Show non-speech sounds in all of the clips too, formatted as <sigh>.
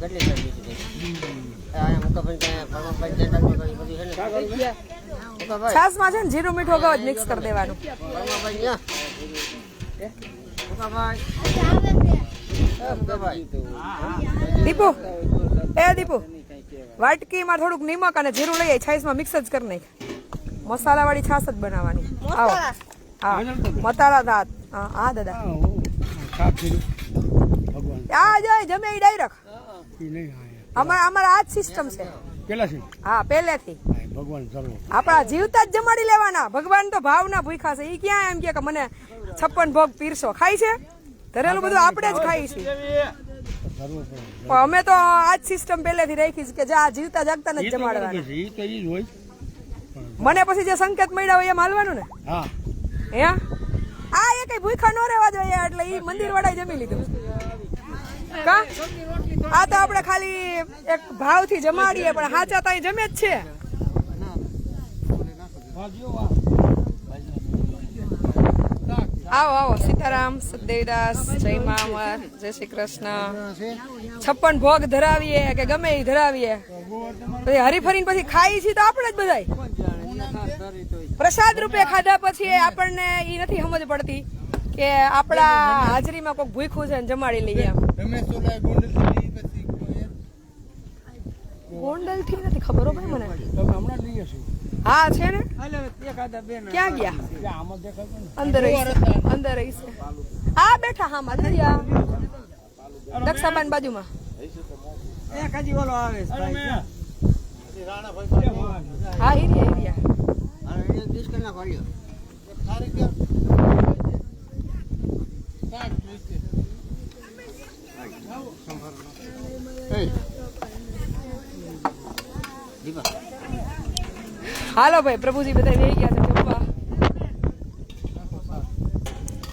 કેટલી કોઈ બધું છે ને જીરું મીઠું ગવત મિક્સ કરી દેવાનું. દીપુ એ દીપુ દીપુ વાટકીમાં થોડુંક નિમક અને જીરું લઈ છાસમાં મિક્સ જ કરી નાખ. મસાલાવાળી છાશ જ બનાવવાની. આવો. હા મસાલા દાંત. હા દાદા. આ જાય જમે ડાયરેક્ટ અમારા અમાર આ જ સિસ્ટમ છે. પેલાથી હા પહેલેથી. ભગવાન આપણા જીવતા જ જમાડી લેવાના. ભગવાન તો ભાવના ભૂખા છે. એ ક્યાં એમ કે મને છપ્પન ભોગ પીરસો ખાય છે? ધરેલું બધું આપણે જ ખાઈ છીએ. પણ અમે તો આ જ સિસ્ટમ પહેલેથી રાખી છે કે જા જીવતા જાગતા ને જ જમાડવાના. મને પછી જે સંકેત મળ્યા હોય એમ હાલવાનું ને? હા. હે? આ એ કઈ ભૂખા ન રહેવા જોઈએ એટલે એ મંદિર વાળા જમી લીધું. કા? આ તો આપણે ખાલી એક ભાવથી જમાડીએ, પણ હાચા તો જમે જ છે. આવો આવો, સીતારામ સદેવદાસ જય મામર જય શ્રી કૃષ્ણ. છપ્પન ભોગ ધરાવીએ કે ગમે એ ધરાવીએ? પછી હરીફરીને પછી ખાઈ છીએ તો આપણે જ બધાય. પ્રસાદ રૂપે ખાધા પછી આપણને એ નથી સમજ પડતી કે આપણા હાજરીમાં કોઈક ભૂખ્યું છે ને જમાડી લઈએ. એમ ગોંડલથી નથી ખબર ભાઈ મને. તમે હમણાં હા છે ને? ક્યાં ગયા? દેખાતું ને અંદર અંદર રહી બેઠા હા માં દરિયા. દક્ષાબાન બાજુમાં. હા એરિયા એરિયા અને હા નાખો હાલ્યો. હાલો ભાઈ પ્રભુજી બધા લઈ ગયા છે. જમવા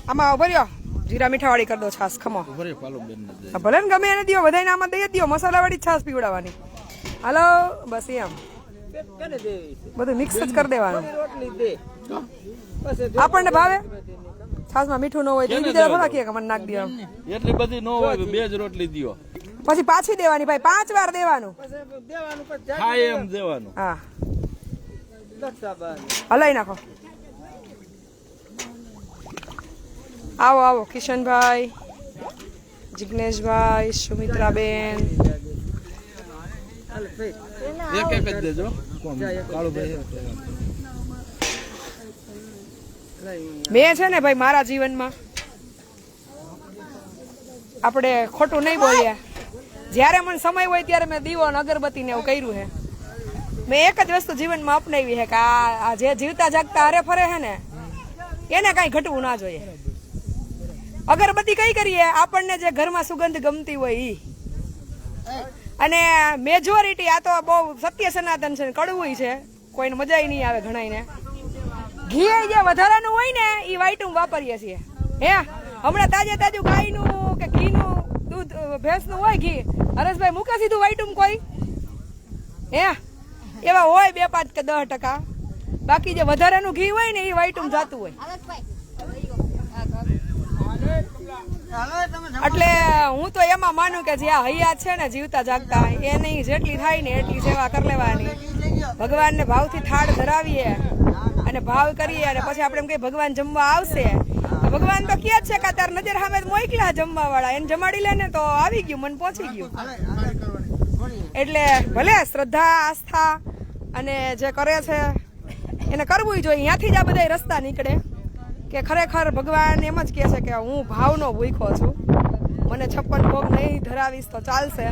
આમાં ભર્યો. જીરા મીઠા વાળી કરી દો છાસ ખમો ભલે ને ગમે એને દિયો બધાને આમાં દઈ દો મસાલા વાળી છાસ પીવડાવવાની. હાલો બસ એમ. બધું મિક્સ જ કરી દેવાનું. આપણને ભાવે? છાસમાં મીઠું ન હોય તો બીજા થોડા કે મને નાખ દે એટલી બધી ન હોય બે જ રોટલી દ્યો. પછી પાછી દેવાની ભાઈ પાંચ વાર દેવાનું. એમ દેવાનું. હા. હલાઈ નાખો. આવો આવો, કિશનભાઈ, જિગ્નેશભાઈ, સુમિત્રાબેન. મેં છે ને ભાઈ મારા જીવનમાં આપણે ખોટું નહીં બોલીએ. જ્યારે મને સમય હોય ત્યારે મેં દીવો અને અગરબત્તી ને એવું કર્યું છે. મેં એક જ વસ્તુ જીવનમાં અપનાવી છે કે આ જે જીવતા જાગતા હરે ફરે છે ને, એને કાંઈ ઘટવું ના જોઈએ. અગરબત્તી કઈ કરીએ? આપણને જે ઘરમાં સુગંધ ગમતી હોય ઈ. અને મેજોરિટી આ તો બહુ સત્ય સનાતન છે કડવું છે. કોઈને મજા નહીં આવે ઘણાઈને ઘી જે વધારાનું હોય ને એ વાઈટું વાપરીએ છીએ. હે? હમણાં તાજે તાજું ગાયનું કે ઘીનું દૂધ, ભેંસનું હોય ઘી. હરેશભાઈ મૂકે સીધું વાઈટું કોઈ? હે? એવા હોય બે પાંચ કે દસ ટકા. બાકી જે વધારાનું ઘી હોય ને એ વાઈટું જાતું હોય. એટલે હું તો એમાં માનું કે જે આ હૈયા છે ને જીવતા જાગતા એની જેટલી થાય ને એટલી સેવા કરી લેવાની. ભગવાનને ભાવથી થાળ ધરાવીએ અને ભાવ કરીએ અને પછી આપણે એમ કહીએ, ભગવાન જમવા આવશે. ભગવાન તો કહે છે કે તાર નજર સામે જ મોકલ્યા જમવા વાળા એને જમાડી લે ને તો આવી ગયું, મન પહોંચી ગયું. એટલે ભલે, શ્રદ્ધા, આસ્થા અને જે કરે છે એને કરવું જોઈએ. અહીંયાથી જ આ બધા રસ્તા નીકળે. કે ખરેખર ભગવાન એમ જ કહે છે કે હું ભાવનો ભૂખો છું. મને છપ્પન ભોગ નહીં ધરાવીશ તો ચાલશે.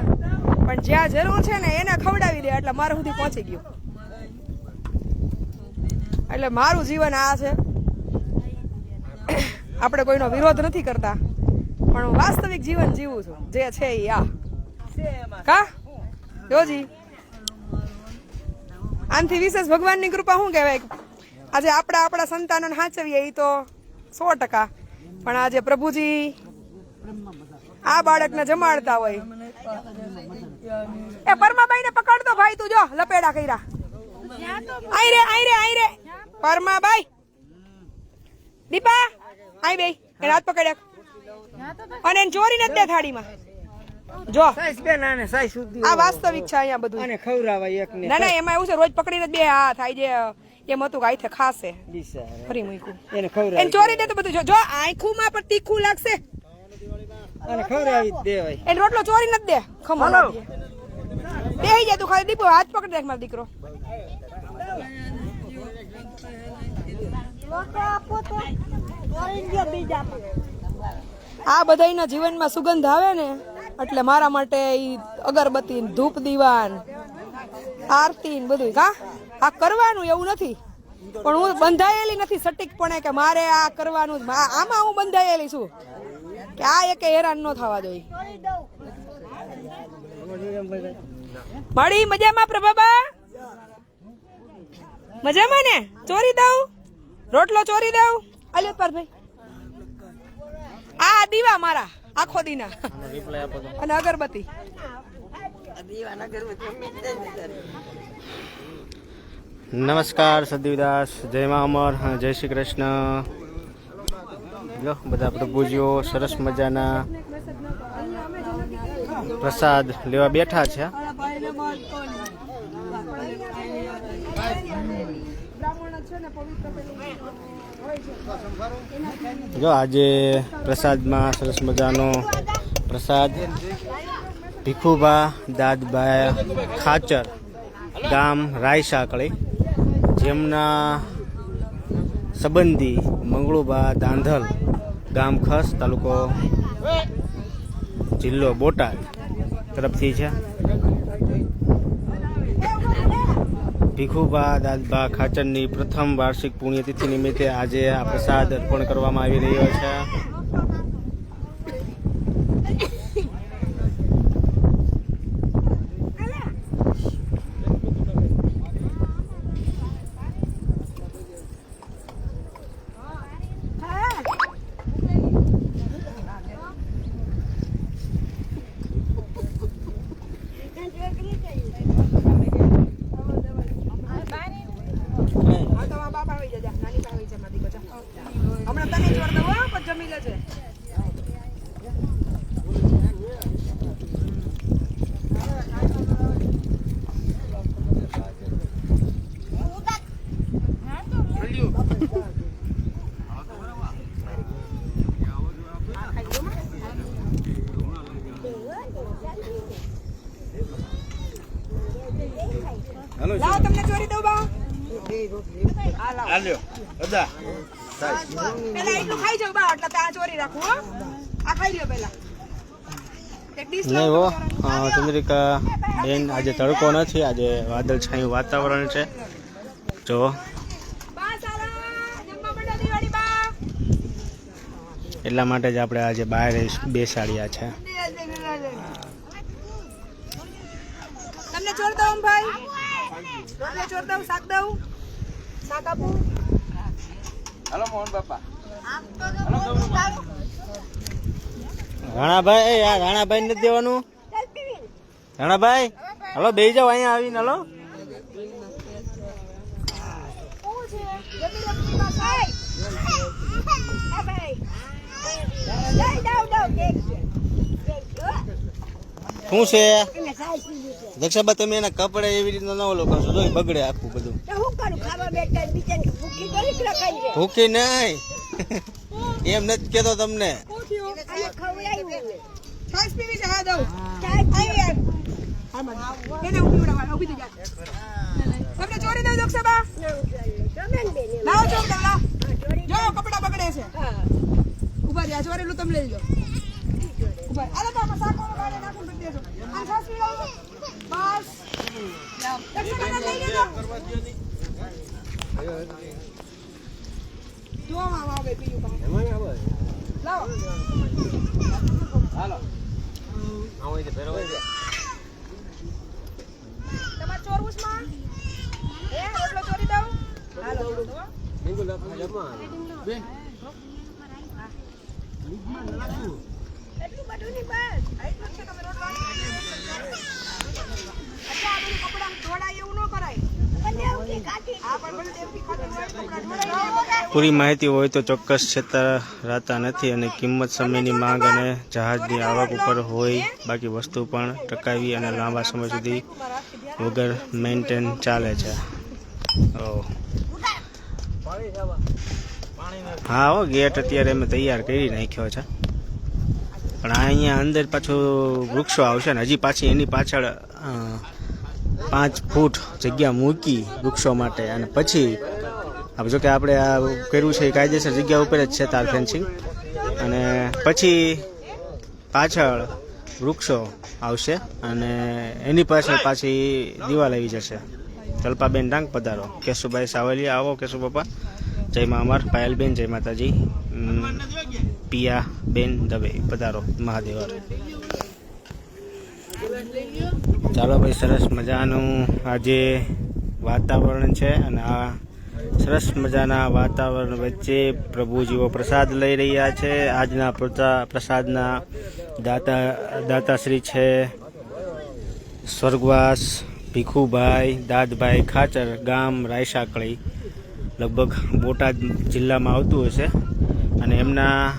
પણ જ્યાં જરૂર છે ને એને ખવડાવી દે એટલે મારા સુધી પહોંચી ગયું. એટલે મારું જીવન આ છે. આપણે કોઈનો વિરોધ નથી કરતા. પણ હું વાસ્તવિક જીવન જીવું છું. જે છે એ આ. કા? જોજી. આનથી વિશેષ ભગવાનની કૃપા શું કહેવાય? આજે આપણા આપણા સંતાનોને સાચવીએ એ તો સો ટકા. પણ આજે પ્રભુજી આ બાળકને જમાડતા હોય. એ પરમાબાઈ ને પકડતો ભાઈ તું જો લપેડા કર્યા. આઈ રે આઈ રે આઈ રે. પરમાબાઈ. દીપા આઈ બે એને હાથ પકડ્યા. અને ચોરી નથી થાળીમાં. જો. સાઈસ બેન આને સાઈસ સુધી આ વાસ્તવિક છે અહીંયા બધું. અને ખવરાવાય એક ને ના ના એમાં એવું છે રોજ પકડીને બે હા થાય જે એમ હતું કે આઈથે ખાશે. ફરી મૂક્યું. એને ખવરાય એને ચોરી દે તો બધું જો જો આંખુમાં પણ તીખું લાગશે. અને ખવરાવી દેવાય. એને રોટલો ચોરી નથી દે ખમો હાલો. બેહી જાય તું ખાલી દીપો હાથ પકડી રાખ મારો દીકરો. આ બધાયના જીવનમાં સુગંધ આવે ને. એટલે મારા માટે ઈ અગરબત્તી ધૂપ દીવાન, આરતી બધું કા આ કરવાનું એવું નથી. પણ હું બંધાયેલી નથી સટીકપણે કે મારે આ કરવાનું જ. આમાં હું બંધાયેલી છું. કે આ એક હેરાન ન થવા જોઈએ મળી મજામાં પ્રભાબા મજામાં ને? ચોરી દઉં? રોટલો ચોરી દઉં? અલ્યો ભાઈ આ દીવા મારા. આખો દીના. અને અગરબત્તી. નમસ્કાર સદીવદાસ, જય મા અમર જય શ્રી કૃષ્ણ. લો, બધા પ્રભુજીઓ સરસ મજાના પ્રસાદ લેવા બેઠા છે. જો આજે પ્રસાદમાં સરસ મજાનો પ્રસાદ. ભીખુભા, દાદભાઈ ખાચર, ગામ રાયસાંકળી, જેમના સંબંધી મંગળુબા દાંધલ, ગામ ખસ, તાલુકો જિલ્લો બોટાદ તરફથી છે. ભીખુબા દાદબા ખાચરની પ્રથમ વાર્ષિક પુણ્યતિથિ નિમિત્તે આજે આ પ્રસાદ અર્પણ કરવામાં આવી રહ્યો છે. આ બાપા આવી જજા નાની પાસે આવી છે મારી દીકરો જા. હમણાં તને દઉં હો, પણ જમી લેજે લાવો તમને ચોરી દઉં બા આલ્યો બધા પેલા એટલું ખાઈ જાવ બા એટલે ત્યાં ચોરી રાખું આ ખાઈ લ્યો પેલા નહીં હો. ચંદ્રિકા બેન આજે તડકો નથી આજે વાદળછાયું વાતાવરણ છે. જો. એટલા માટે જ આપણે આજે બહાર બેસાડ્યા છે. તમને ચોર દઉં ભાઈ? તમને ચોર દઉં શાક દઉં? શાક આપું? હાલો મોહન બાપા. રાણાભાઈ આ રાણાભાઈ નથી દેવાનું? રાણાભાઈ હલો બે જાઓ અહીંયા આવીને હલો. શું છે? દક્ષાબા તમે એના કપડે એવી રીતના ન ઓલો કરશો બગડે આખું બધું. ભૂખી નહીં. એમ નથી કેતો તમને. ચોરી દઉં દક્ષાબા લાવો ચોર દઉં લાવ કપડા બગડે છે ઊભા રહ્યા ચોરેલું તમે લઈ લો જો આમાં આવે પીયું પાછું. લાવો તમારે ચોરવું છે માં? હે રોટલો ચોરી દઉં હાલો હો. એટલું બધું નહીં બસ. એટલું જ છે તમે રોટલો આપી દેજો. અચ્છા, આ બધું કપડાં ધોળાય એવું ન કરાય. આ પણ ભલે દેવકી ખાતી હોય, કપડાં ધોળાય એવું પૂરી માહિતી હોય તો ચોક્કસ છેતરાતા નથી અને કિંમત સમયની માંગ અને જહાજની આવક ઉપર હોય, બાકી વસ્તુ પણ ટકાવી અને લાંબા સમય સુધી વગર મેન્ટેન ચાલે છે. હા, હો, ગેટ અત્યારે અમે તૈયાર કરી નાખ્યો છે. પણ અહીંયા અંદર પાછું વૃક્ષો આવશે ને, હજી પાછી એની પાછળ પાંચ ફૂટ જગ્યા મૂકી વૃક્ષો માટે અને પછી જો કે આપણે આ કર્યું છે કાયદેસર જગ્યા ઉપર જ છે તાર ફેન્સિંગ. અને પછી પાછળ વૃક્ષો આવશે અને એની પાછળ પાછી દિવાલ આવી જશે. કલ્પાબેન ડાંગ પધારો. કેશુભાઈ સાવલિયા આવો કેશુ પપ્પા જય મા અમર. પાયલબેન, જય માતાજી. પિયા પિયાબેન દવે પધારો. મહાદેવર. ચાલો ભાઈ, સરસ મજાનું આજે વાતાવરણ છે અને આ સરસ મજાના વાતાવરણ વચ્ચે પ્રભુજીઓ પ્રસાદ લઈ રહ્યા છે. આજના પ્રસા- પ્રસાદના દાતા, દાતાશ્રી છે સ્વર્ગવાસ ભીખુભાઈ, દાદભાઈ ખાચર, ગામ રાયસાકળી લગભગ બોટાદ જિલ્લામાં આવતું હશે અને એમના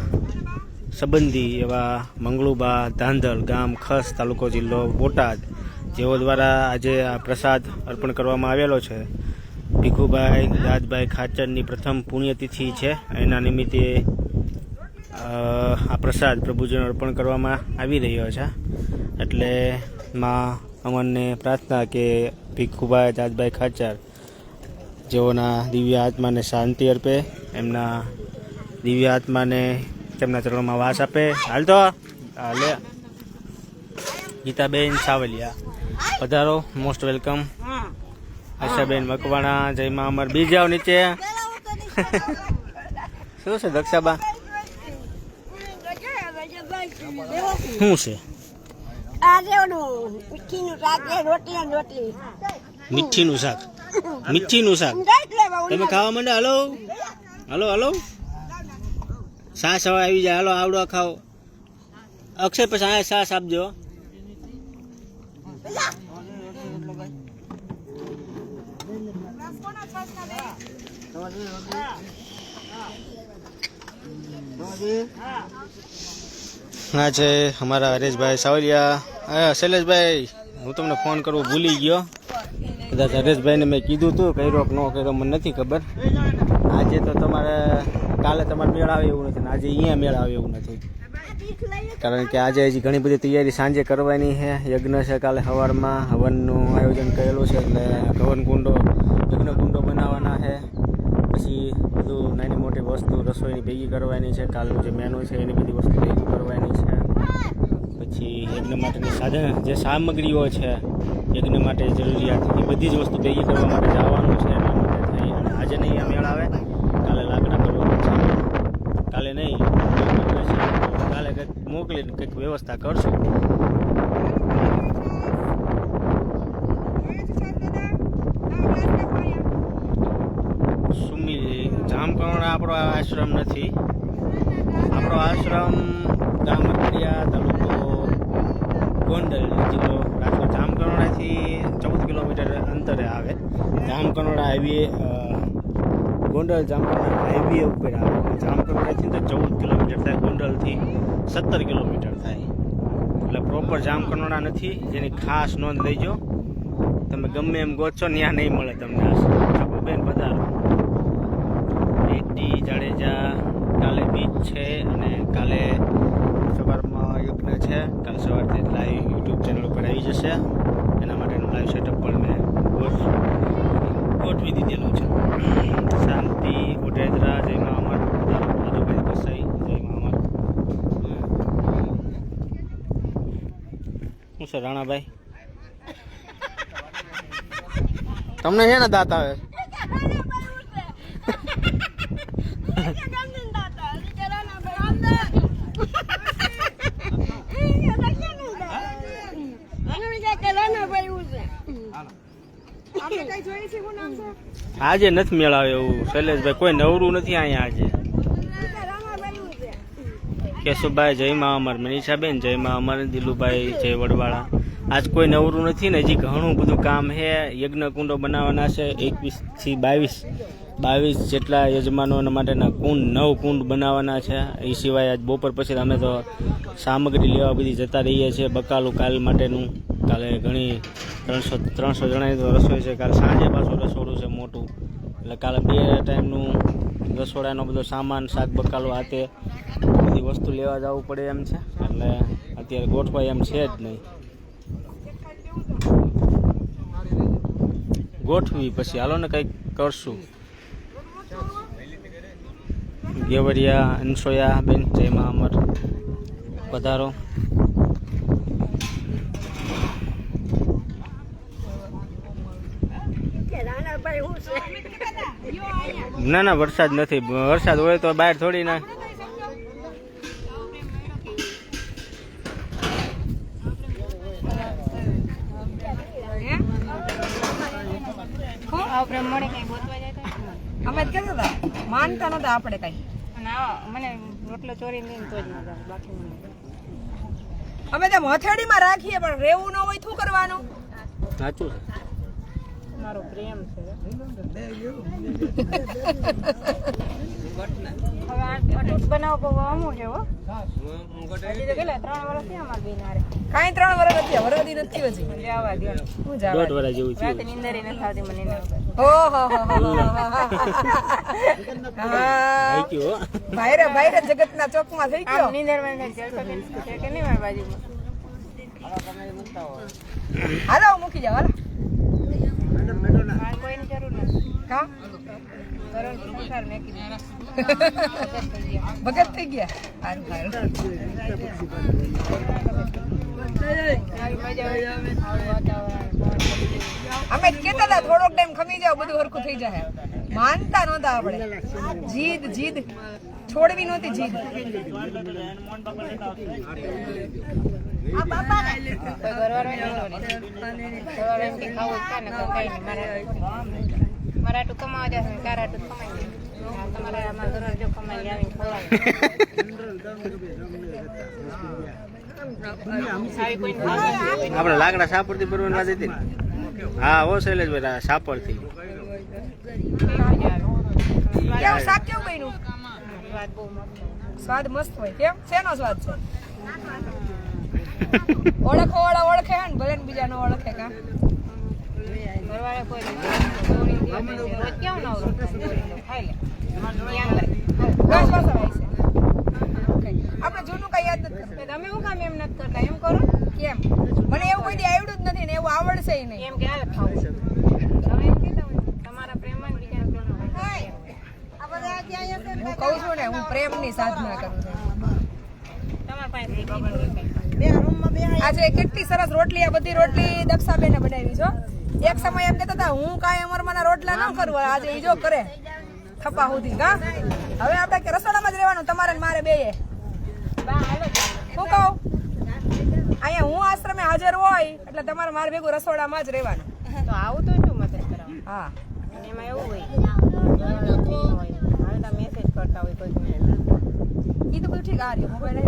સંબંધી એવા મંગળુબા, ધાંધલ, ગામ, ખસ, તાલુકો જિલ્લો, બોટાદ જેઓ દ્વારા આજે આ પ્રસાદ અર્પણ કરવામાં આવેલો છે. ભીખુભાઈ, દાદભાઈ ખાચરની પ્રથમ પુણ્યતિથિ છે. એના નિમિત્તે આ પ્રસાદ પ્રભુજીને અર્પણ કરવામાં આવી રહ્યો છે. એટલે માં અમરને પ્રાર્થના કે ભીખુભાઈ, દાદભાઈ ખાચર જેઓના દિવ્ય આત્માને શાંતિ અર્પે, એમના દિવ્ય આત્માને તેમના ચરણોમાં વાસ આપે. હાલ તો હાલે. ગીતાબેન સાવલિયા. પધારો મોસ્ટ વેલકમ આશાબેન મકવાણા જય મા અમર. બી જાઓ નીચે. શું છે, દક્ષાબા? શું છે? મીઠીનું શાક. મીઠીનું શાક. તમે ખાવા માંડે? હલો. Hello hello. સાસ હવે આવી જાય, હાલો, આવડો ખાઓ અક્ષય, પછી આ સાસ આપજો. હા છે અમારા હરેશભાઈ સાવલિયા. શૈલેષભાઈ, હું તમને ફોન કરવો ભૂલી ગયો. કદાચ હરેશભાઈને મેં કીધું હતું કર્યો કે ન કર્યો, મને નથી ખબર. આજે તો તમારે કાલે તમારે મેળ આવે એવું નથી આજે અહીંયા મેળ આવે એવું નથી. કારણ કે આજે હજી ઘણી બધી તૈયારી સાંજે કરવાની છે. યજ્ઞ છે કાલે સવારમાં હવનનું આયોજન કરેલું છે એટલે હવન કુંડો યજ્ઞ કુંડો બનાવવાના છે. પછી બધું નાની મોટી વસ્તુ રસોઈની ભેગી કરવાની છે. કાલનું જે મેનુ છે એની બધી વસ્તુ ભેગી કરવાની છે. પછી યજ્ઞ માટેની સાધન, જે સામગ્રીઓ છે, યજ્ઞ માટે જરૂરિયાત, એ બધી જ વસ્તુ ભેગી કરવા માટે જવાનું છે એના માટે થઈ અને આજે નહીં આ મેળ આવે કાલે લાકડા કરવા છે કાલે નહીં કાલે કંઈક મોકલીને કંઈક વ્યવસ્થા કરશું. સુમી જામકરણા આપણો આશ્રમ નથી. આપણો આશ્રમ ગામકડિયા તાલુકો ગોંડલ જિલ્લો રાજકોટ. જામકરણાથી ચૌદ કિલોમીટર અંતરે આવે. જામકરણા હાઈવે ગોંડલ જામકરણા હાઈવે ઉપર આવે. જામકરણાથી તો ચૌદ કિલોમીટર થાય ગોંડલથી સત્તર એટલે પ્રોપર નથી, જેની ખાસ નોંધ લેજો. તમે ગમે એમ ગોચો ત્યાં નહીં મળે તમને આ બેન પધારો. રેડ્ડી જાડેજા, કાલે બીચ છે અને કાલે સવારમાં યજ્ઞ છે. કાલે સવારથી લાઈવ યુટ્યુબ ચેનલ ઉપર આવી જશે. એના માટેનું લાઈવ સેટઅપ પણ મેં ગોઠ ગોઠવી દીધેલું છે. શાંતિ ઓઢેદરા જય મા અમર રાજુભાઈ કસાઈ જય મા અમર શું છે રાણાભાઈ? તમને છે ને દાંત આવે? આપણે કઈ જોઈએ છે શું નામ છે? આજે નથી મેળાવે એવું શૈલેષભાઈ કોઈ નવરું નથી અહીંયા આજે. કેશુભાઈ, જય મા અમર, મનીષાબેન, જય મા અમર, દિલુભાઈ, જય વડવાળા. આજ કોઈ નવરું નથી ને, હજી ઘણું બધું કામ છે યજ્ઞ કુંડો બનાવવાના છે એકવીસથી બાવીસ. બાવીસ જેટલા યજમાનો માટેના કુંડ, નવ કુંડ બનાવવાના છે. એ સિવાય આજ બપોર પછી અમે તો સામગ્રી લેવા બધી જતા રહીએ છીએ, બકાલું કાલ માટેનું. કાલે ઘણી ત્રણસો ત્રણસો જણાની તો રસોઈ છે. કાલે સાંજે પાછું રસોડું છે મોટું. એટલે કાલે બે ટાઈમનું રસોડાનો બધો સામાન, શાક બકાલો આ બધી વસ્તુ લેવા જવું પડે એમ છે. એટલે અત્યારે ગોઠવાય એમ છે જ નહીં. ગોઠવી પછી હાલો ને કંઈક કરશું. ગેવરિયા, અનસોયા બેન જયમાં અમર. પધારો. છે? ના ના વરસાદ નથી. વરસાદ હોય તો બહાર થોડી ના અમે કેવું હતા. માનતા નતા આપણે કઈ. મને રોટલો ચોરી નહીં તો જ મજા બાકી અમે તો હથેળીમાં રાખીએ પણ રેવું ન હોય શું કરવાનું? સાચું છે. મારો પ્રેમ છે. હવે આ અટૂટ બનાવો બહુ અમુક છે હો. હજી તો કેટલા ત્રણ વર્ષ થયા અમારા બેન હારે. કાંઈ ત્રણ વર્ષ નથી વરદી નથી હજી. હું જવા દોઢ વર્ષ જેવું થયું. રાતે નથી આવતી મને ઓહો હો હો હો હો. હા થઈ ગયું હો. ભાઈરે ભાઈરે જગતના ચોકમાં થઈ ગયો. નિંદરમાં જલસાબેન કે નહીં મારી બાજુમાં? હાલો મૂકી જાવ હાલો મારે કોઈની જરૂર નથી હા કરણ સંસાર મેકી દીધો. ભગત થઈ ગયા સારું સારું આવી મજા આવે આવું વાતાવરણ અમે જ કહેતા હતા થોડોક ટાઈમ ખમી જાવ બધું હરખું થઈ જાય માનતા નહોતા આપણે. જીદ જીદ. છોડવી નહોતી જીદ. આ બાપા ને. કોઈ ઘરવાળો નહીં જોડે. ઘરવાળો એમ કે ખાવું જ છે ને કોઈ કઈ નહીં. મારે મારે આટલું કમાવા જશે તારે આટલું કમાઈ. હા, તમારે અમારા જો કમાઈ આવીને ખવડાવે. આપણે લાકડા હા ઓ શૈલેષભાઈ આવે. કેવું શાક કેવું બન્યું સ્વાદ બહુ મસ્ત સ્વાદ મસ્ત હોય. કેમ? શેનો સ્વાદ છે? <laughs> ઓળખો વાળા ઓળખે હે ને? ભલે બીજાનો બીજા નો ઓળખે કા? આપણે જૂનું કઈ યાદ નથી તમે શું કામ એમ નથી કરતા એમ કરો કેમ મને એવું કોઈ આવડ્યું જ નથી ને એવું આવડશે નહીં એમ કે તમારા હશે હું કહું છું ને હું પ્રેમની સાધના કરું છું આજે કેટલી સરસ રોટલી આ બધી રોટલી દક્ષાબેને બનાવી છો એક સમય એમ કહેતા હતા હું કાંઈ અમરમાના રોટલા ન કરવા આજે ઈજો જો કરે. થપ્પા સુધી કા હવે આપણે કે રસોડામાં જ રહેવાનું તમારે મારે બે બા હાલો શું કહું? અહીંયા હું આશ્રમે હાજર હોય એટલે તમારે મારે ભેગું રસોડામાં જ રહેવાનું. તો આવું તો શું મદદ કરવા હા એમાં એવું હોય મેસેજ કરતા હોય કોઈ ઈ તો બધું ઠીક આ રહ્યું મોબાઈલ <laughs>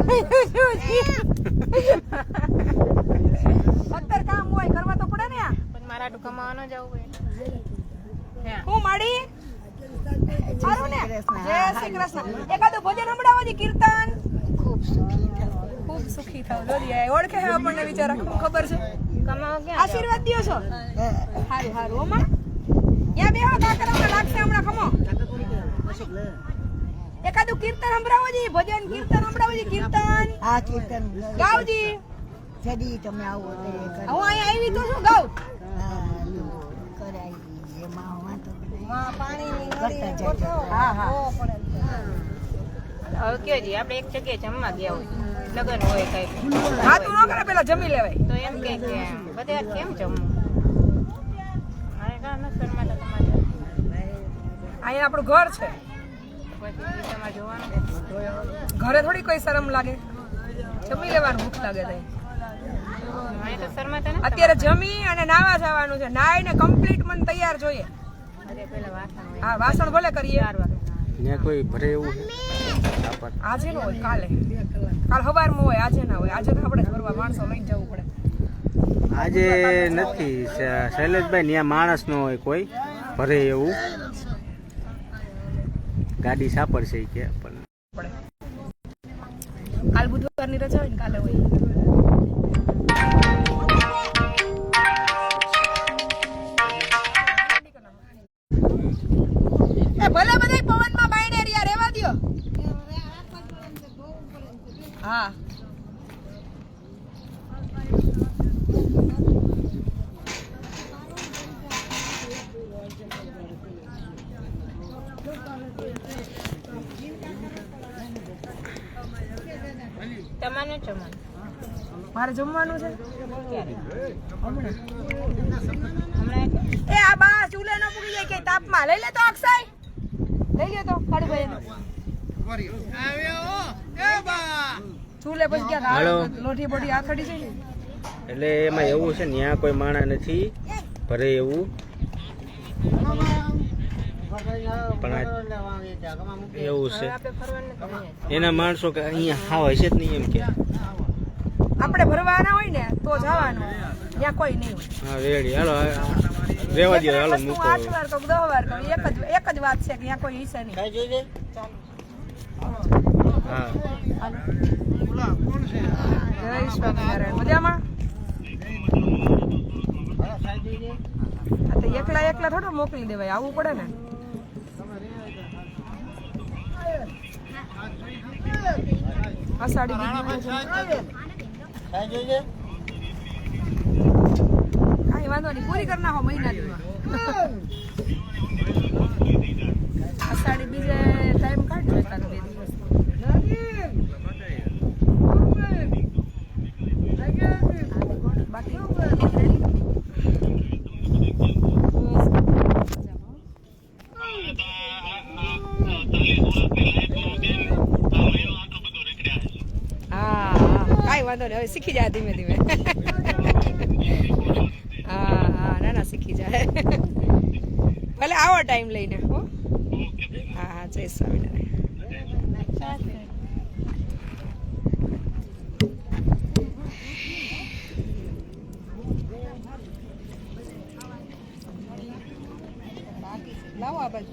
અત્યારે કામ હોય કરવા તો પડે ને આ. મારા આટલું કમાવા ન જવું હોય. હું માડી? સારું ને? જય શ્રી કૃષ્ણ. એકાદું ભજન સંભળાવો જી કીર્તન. ખૂબ સુખી થાવ ખૂબ સુખી થાવ જોડી ઓળખે હે આપણને વિચારા શું ખબર છે. કમાવો કે આશીર્વાદ દિયો છો? હારું હારું ઓમાં યા બેહો કાકરામાં લાગશે હમણાં? ખમો. એકાદું કીર્તન સંભળાવો જી ભજન કીર્તન સંભળાવો જી કીર્તન. આ કીર્તન. ગાવજી. જડી તમે આવો હું અહીંયા આવી તો શું ગાવ કરાય એમાં વાંધો નહીં. માં પાણીની કરતા જજો. હા હા હવે કયો જી આપણે એક જગ્યાએ જમવા ગયા હોય. લગન હોય કઈ. ન કરે પેલા જમી લેવાય. તો એમ કે કે બધે કેમ જમવું? મારે કાં ન શરમાતા તમારે. અહીંયા આપણું ઘર છે. પછી તમારે જોવાનું. ઘરે થોડી કોઈ શરમ લાગે? જમી લેવાનું ભૂખ લાગે તો. મને તો શરમાતા નથી અત્યારે જમી અને નાવા જવાનું છે. નાઈને કમ્પ્લીટ મને તૈયાર જોઈએ. હા વાસણ ભલે કરીએ. ને કોઈ ભરે એવું આજે ન હોય કાલે. કાલ સવારમાં હોય આજે ના હોય. આજે તો આપણે ભરવા માણસો લઈને જવું પડે. આજે નથી શૈલેષભાઈ ત્યાં માણસ ન હોય કોઈ ભરે એવું. ગાડી સાપડશે છે કે પણ કાલ બુધવારની રજા હોય ને કાલે હોય. હા. તમારે જમવાનું? મારે જમવાનું છે? હમણાં. એ આ બા ચૂલે નો પૂરી જાય કે તાપમાં. લઈ લે તો અક્ષય. લઈ લે તો કાળુભાઈ ચૂલે પછી ક્યાં લોઠી બોટી આથડી છે એટલે એમાં એવું છે ને ત્યાં કોઈ માણા નથી ભરે એવું. પણ એવું છે. આપણે ફરવાનું નથી એના માણસો કે અહીંયા હા હશે જ નહીં એમ કે. આપણે ભરવાના હોય ને તો જવાનું. ત્યાં કોઈ નહીં હા રેડી. હાલો રેવા દો હાલો મૂકો. આઠ વાર તો દસ વાર તો એક જ એક જ વાત છે કે ત્યાં કોઈ હિસ્સે નહીં. હા. જય સ્વામિનારાયણ મજામાં? તો એકલા એકલા થોડો મોકલી દેવાય આવવું પડે ને. બીજી કાંઈ વાંધો નહીં પૂરી કરી નાખો મહિનાની. અષાઢી બીજે ટાઈમ કાઢજો એકાદ બે દિવસ બાકી હા હા કાંઈ વાંધો નહીં હવે શીખી જાય ધીમે ધીમે. હા હા, ના ના, શીખી જાય ભલે આવો ટાઈમ લઈને, હો. હા હા, જય સ્વામિનારાયણ. લાવો આ બાજુ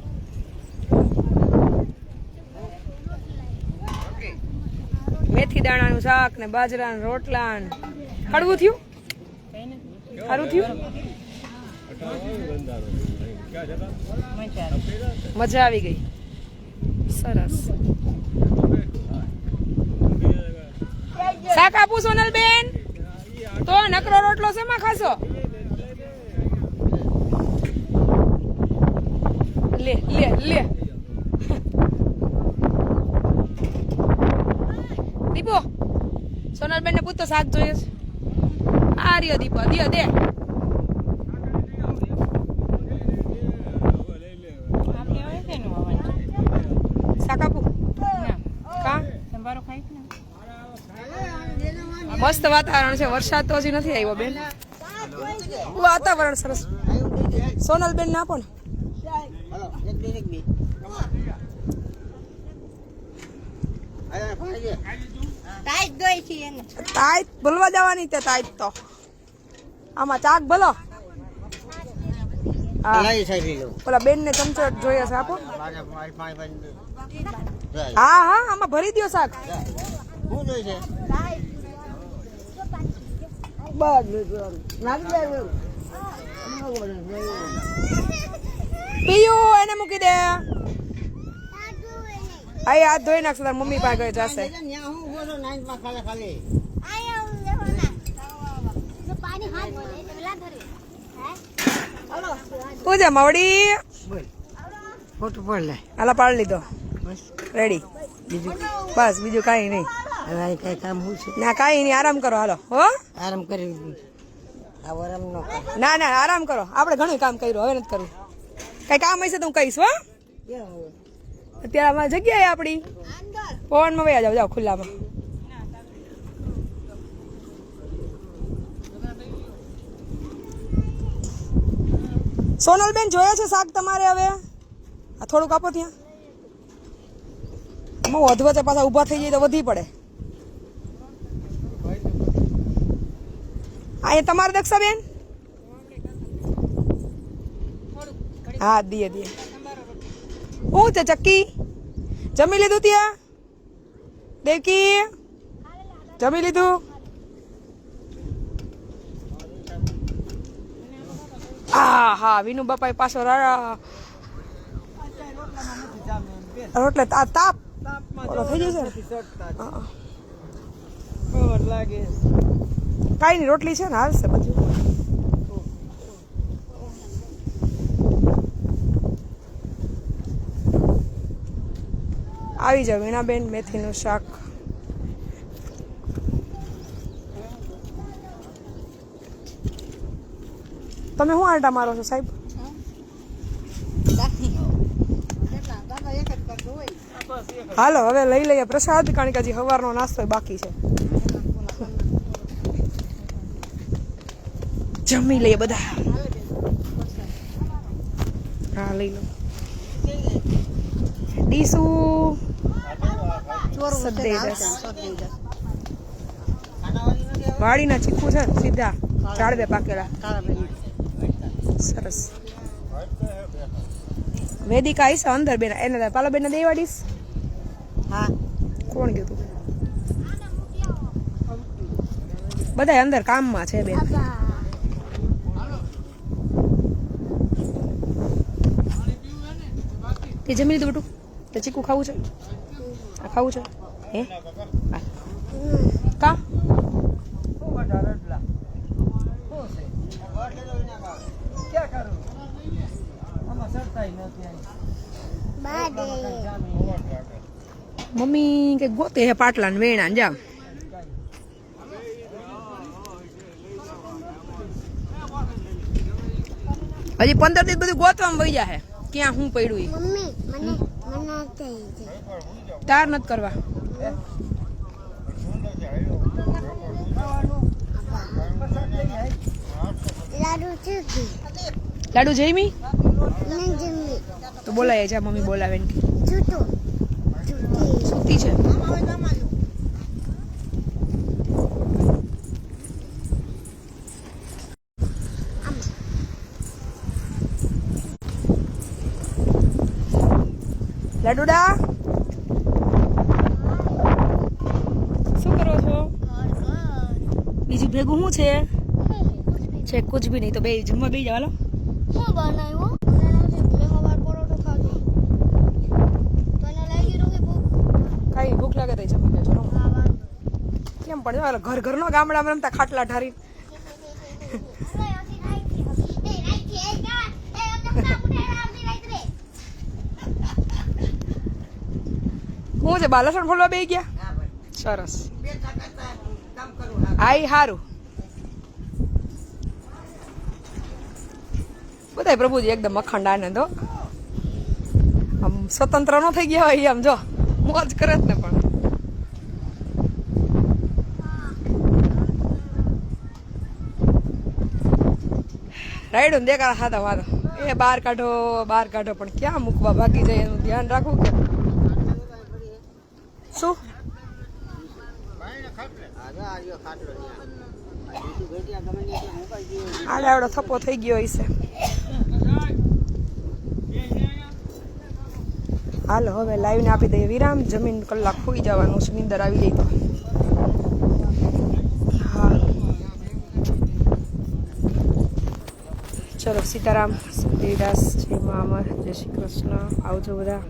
દાણાનું શાક ને બાજરાના રોટલા ને. કડવું થયું? સારું થયું? મજા આવી ગઈ. સરસ. શાક આપું સોનલ બેન તો નકરો રોટલો શેમાં ખાશો? લે લે લે દીપો સોનલ બેન ને પૂછતો શાક જોઈએ છે. આ રહ્યો દીપો, દિયો દે. મસ્ત વાતાવરણ છે, વરસાદ તો હજી નથી આવ્યો, બેન. વાતાવરણ સરસ. સોનલ બેન ના. પણ હાલો દે ટાઈટ દોઈ છે એને. તાઈત ભૂલવા જવાની તે તાઈત તો. આમાં ચાક ભલો. હા. લઈ સાહેબ લો બેન ને ચમચો જોઈએ છે આપો. હા હા આમાં ભરી દ્યો શાક. શું છે? પીયું એને મૂકી દે. આઈ હાથ ધોઈ નાખશે તાર મમ્મી પાસે જશે. ત્યાં હું ઊભો છું નાઈનમાં ખાલી ખાલી. આયા હું લેવાના જો પાણી હાથ પેલા ધરે. હે? હલો. તું જા મવડી ફોટો પડ લે. આલા પાડ લીધો. રેડી બીજું? બસ બીજું કાંઈ નહીં. હવે કઈ કામ હું છું? ના કાંઈ નહીં આરામ કરો હાલો. હો? આરામ કરી આ આરામ નો ના ના આરામ કરો. આપણે ઘણું કામ કર્યું હવે નથી કરવું. કઈ કામ હશે તો હું કહીશ હો? અત્યારે આમાં જગ્યાએ આપણી? પવનમાં વયા જાવ જાઓ ખુલ્લામાં. સોનલબેન, જોયા છે શાક તમારે હવે? આ થોડુંક આપો ત્યાં. આમાં વધવચે પાછા ઊભા થઈ જાય તો વધી પડે. આ એ તમારે દક્ષાબેન? હા દીએ દીએ શું છે ચક્કી? જમી લીધું ત્યાં? દેવકી? જમી લીધું? હા હા વિનુ બાપાએ પાછો રોટલે તા તાપ. થઈ જશે. કાંઈ નહીં રોટલી છે ને હાલશે બધું આવી જાવ વીણાબેન મેથીનું શાક. તમે શું આંટા મારો છો, સાહેબ? હાલો, હવે લઈ લઈએ પ્રસાદ, કારણ હજી સવારનો નાસ્તો બાકી છે. જમી લઈએ બધા. હા, લઈ લો. ડીસુ. સદ્દે દસ. ચીકુ છે ને સીધા. ઝાડવે પાકેલા. સરસ. વેદિકા આવીશ અંદર બેન. એને પાલો બેન દેવાડીશ? હા. કોણ કીધું બધા અંદર કામમાં છે બેન. તે જમી લીધું બેટું? તે ચીકુ ખાવું છે? ખાવું છે હે આ. કા મમ્મી કે ગોતે હે પાટલા ને વેણા ને જા હજી પંદર દિવસ બધું ગોતવામાં વહી જાહે ક્યાં હું પડ્યું ઈ મમ્મી મને મને થઈ છે તાર નથી કરવા. લાડુ જઈમી તો બોલાય જા મમ્મી બોલાવે ને સુતી છે. લાડુડા શું કરો છો બીજું ભેગું શું છે? છે કુછ બી નહીં તો બે જમવા બે જવાનો હાલો હું બનાવ્યું મેં સવાર પરોઠો ખાધો. તને લાગી રહ્યું કે ભૂખ. કાંઈ ભૂખ લાગે તો જમી લેજો કેમ હાલો ઘર ઘરનો ગામડામાં રમતા ખાટલા ઢારી હું છે? બા લસણ ફોલવા બે ગયા? સરસ. આઈ હારું. બધાય પ્રભુજી એકદમ અખંડ આનંદ હો. આમ સ્વતંત્ર ન થઈ ગયા હોય આમ જો, મોજ કરે જ ને પણ. રાયડું ને દેખાડા ખાતા વાતો એ બહાર કાઢો બહાર કાઢો, પણ ક્યાં મૂકવા? બાકી જાય એનું ધ્યાન રાખવું કે? શું? આડે આવડો થપ્પો થઈ ગયો હશે. હાલો, હવે લાઈવને આપી દઈએ વિરામ. જમીન કલાક ખોઈ જવાનું છે, નીંદર આવી જાય તો. હા. ચલો, સીતારામ દેવદાસ જય મા જય શ્રી કૃષ્ણ. આવજો બધા.